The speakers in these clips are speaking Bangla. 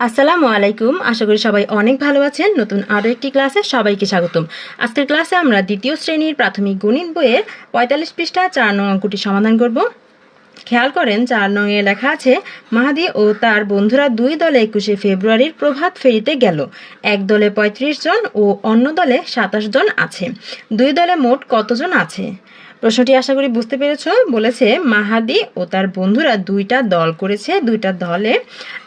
আসসালামু আলাইকুম। আশা করি সবাই অনেক ভালো আছেন। নতুন আরও একটি ক্লাসে সবাইকে স্বাগতম। আজকের ক্লাসে আমরা দ্বিতীয় শ্রেণির প্রাথমিক গণিত বইয়ের পঁয়তাল্লিশ পৃষ্ঠা চার নং অঙ্কটি সমাধান করব। খেয়াল করেন, চার নংয়ে লেখা আছে, মাহাদি ও তার বন্ধুরা দুই দলে একুশে ফেব্রুয়ারির প্রভাত ফেরিতে গেল। এক দলে পঁয়ত্রিশ জন ও অন্য দলে সাতাশ জন আছে। দুই দলে মোট কতজন আছে? প্রশ্নটি আশা করি বুঝতে পেরেছ, বলেছে মাহাদি ও তার বন্ধুরা দুইটা দল করেছে, দুইটা দলে।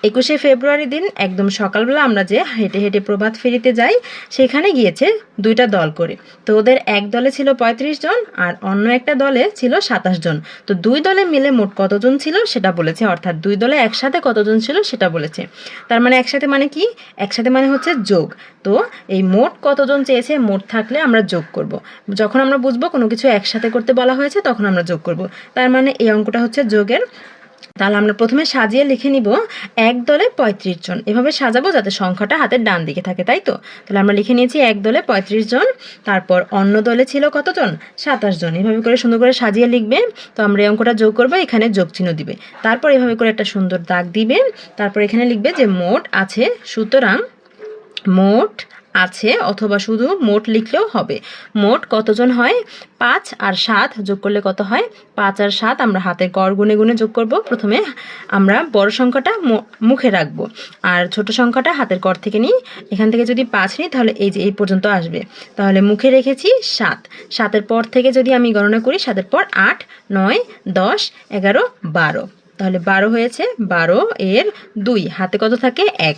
একুশে ফেব্রুয়ারি দিন একদম সকালবেলা আমরা যে হেঁটে হেঁটে প্রভাত ফেরিতে যাই, সেখানে গিয়েছে দুইটা দল করে। তো ওদের এক দলে ছিল পঁয়ত্রিশ জন আর অন্য একটা দলে ছিল সাতাশ জন। তো দুই দলে মিলে মোট কতজন ছিল সেটা বলেছে, অর্থাৎ দুই দলে একসাথে কতজন ছিল সেটা বলেছে। তার মানে একসাথে মানে কি? একসাথে মানে হচ্ছে যোগ। তো এই মোট কতজন চেয়েছে, মোট থাকলে আমরা যোগ করব। যখন আমরা বুঝব কোনো কিছু একসাথে করতে বলা হয়েছে, তখন আমরা যোগ করব। তার মানে এই অঙ্কটা হচ্ছে যোগের তাহলে আমরা প্রথমে সাজিয়ে লিখে নিব এক দলে পঁয়ত্রিশ জন। এভাবে সাজাবো যাতে সংখ্যাটা হাতের ডান দিকে থাকে, তাই তো? তাহলে আমরা লিখে নিয়েছি এক দলে পঁয়ত্রিশ জন, তারপর অন্য দলে ছিল কতজন সাতাশ জন। এভাবে করে সুন্দর করে সাজিয়ে লিখবে। তো আমরা এই অঙ্কটা যোগ করব, এখানে যোগ চিহ্ন দিবে। তারপর এভাবে করে একটা সুন্দর দাগ দিবে। তারপর এখানে লিখবে যে মোট আছে, সুতরাং মোট আছে, অথবা শুধু মোট লিখলেও হবে। মোট কতজন হয়? পাঁচ আর সাত যোগ করলে কত হয়? পাঁচ আর সাত আমরা হাতের গড় গুনে গুনে যোগ করব। প্রথমে আমরা বড় সংখ্যাটা মুখে রাখব। আর ছোট সংখ্যাটা হাতের গড় থেকে নিই। এখান থেকে যদি পাঁচ নিই, তাহলে এই যে এই পর্যন্ত আসবে। তাহলে মুখে রেখেছি সাত। সাতের পর থেকে যদি আমি গণনা করি, সাতের পর আট, নয়, দশ, এগারো, বারো। তাহলে বারো হয়েছে। বারো এর দুই। হাতে কত থাকে? এক।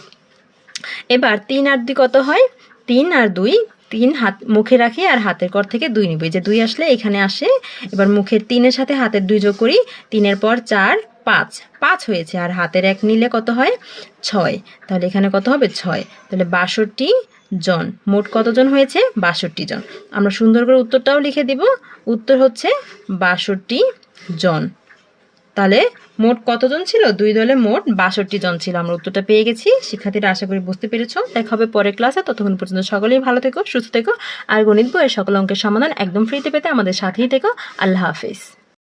এবার তিন আর দুই কত হয়? তিন আর দুই, তিন হাত, মুখে রাখি আর হাতের কর থেকে দুই নিব। যে দুই আসলে এখানে আসে, এবার মুখের তিনের সাথে হাতের দুই যোগ করি, তিনের পর চার, পাঁচ। পাঁচ হয়েছে, আর হাতের এক নিলে কত হয়? ছয়। তাহলে এখানে কত হবে? ছয়। তাহলে বাষট্টি জন। মোট কতজন হয়েছে? বাষট্টি জন। আমরা সুন্দর করে উত্তরটাও লিখে দিব। উত্তর হচ্ছে বাষট্টি জন। তাহলে মোট কতজন ছিল? দুই দলে মোট বাষট্টি জন ছিল। আমরা উত্তরটা পেয়ে গেছি। শিক্ষার্থীরা আশা করি বুঝতে পেরেছ। দেখা হবে পরের ক্লাসে ততক্ষণ পর্যন্ত সকলেই ভালো থেকো, সুস্থ থেকো। আর গণিত বইয়ের সকল অঙ্কের সমাধান একদম ফ্রিতে পেতে আমাদের সাথেই থেকো। আল্লাহ হাফিজ।